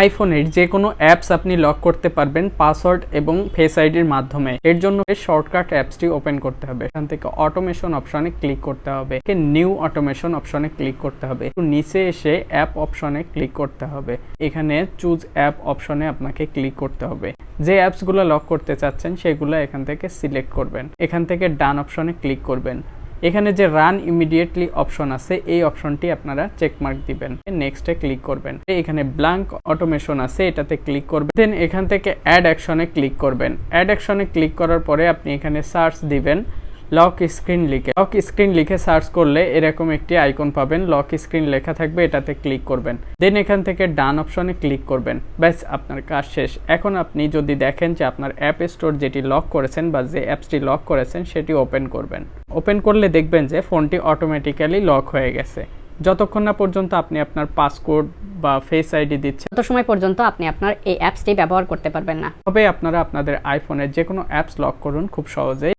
আইফোনের যে কোনো অ্যাপস আপনি লক করতে পারবেন পাসওয়ার্ড এবং ফেস আইডির মাধ্যমে। এর জন্য শর্টকাট অ্যাপসটি ওপেন করতে হবে। এখান থেকে অটোমেশন অপশনে ক্লিক করতে হবে। নিউ অটোমেশন অপশনে ক্লিক করতে হবে। একটু নিচে এসে অ্যাপ অপশনে ক্লিক করতে হবে। এখানে চুজ অ্যাপ অপশনে আপনাকে ক্লিক করতে হবে। যে অ্যাপসগুলো লক করতে চাচ্ছেন সেগুলো এখান থেকে সিলেক্ট করবেন। এখান থেকে ডান অপশনে ক্লিক করবেন। এখানে যে রান ইমিডিয়েটলি অপশন আছে, এই অপশনটি আপনারা চেকমার্ক দিবেন। নেক্সটে ক্লিক করবেন। এখানে ব্ল্যাঙ্ক অটোমেশন আছে, এটাতে ক্লিক করবেন। দেন এখান থেকে অ্যাড অ্যাকশনে ক্লিক করবেন। অ্যাড অ্যাকশনে ক্লিক করার পরে আপনি এখানে সার্চ দিবেন। লক স্ক্রিন লিখে লক স্ক্রিন লিখে সার্চ করলে এরকম একটি আইকন পাবেন। লক স্ক্রিন লেখা থাকবে এটাতে ক্লিক করবেন। দেন এখান থেকে ডান অপশনে ক্লিক করবেন। ব্যাস আপনার কাজ শেষ। এখন আপনি যদি দেখেন যে আপনার অ্যাপ স্টোর যেটি লক করেছেন বা যে অ্যাপসটি লক করেছেন সেটি ওপেন করবেন। ওপেন করলে দেখবেন যে ফোনটি অটোমেটিক্যালি লক হয়ে গেছে। যতক্ষণ না পর্যন্ত আপনি আপনার পাসকোড বা ফেস আইডি দিচ্ছেন তত সময় পর্যন্ত আপনি আপনার এই অ্যাপসটি ব্যবহার করতে পারবেন না। তবে আপনারা আপনাদের আইফোনের যে কোনো অ্যাপস লক করুন খুব সহজেই।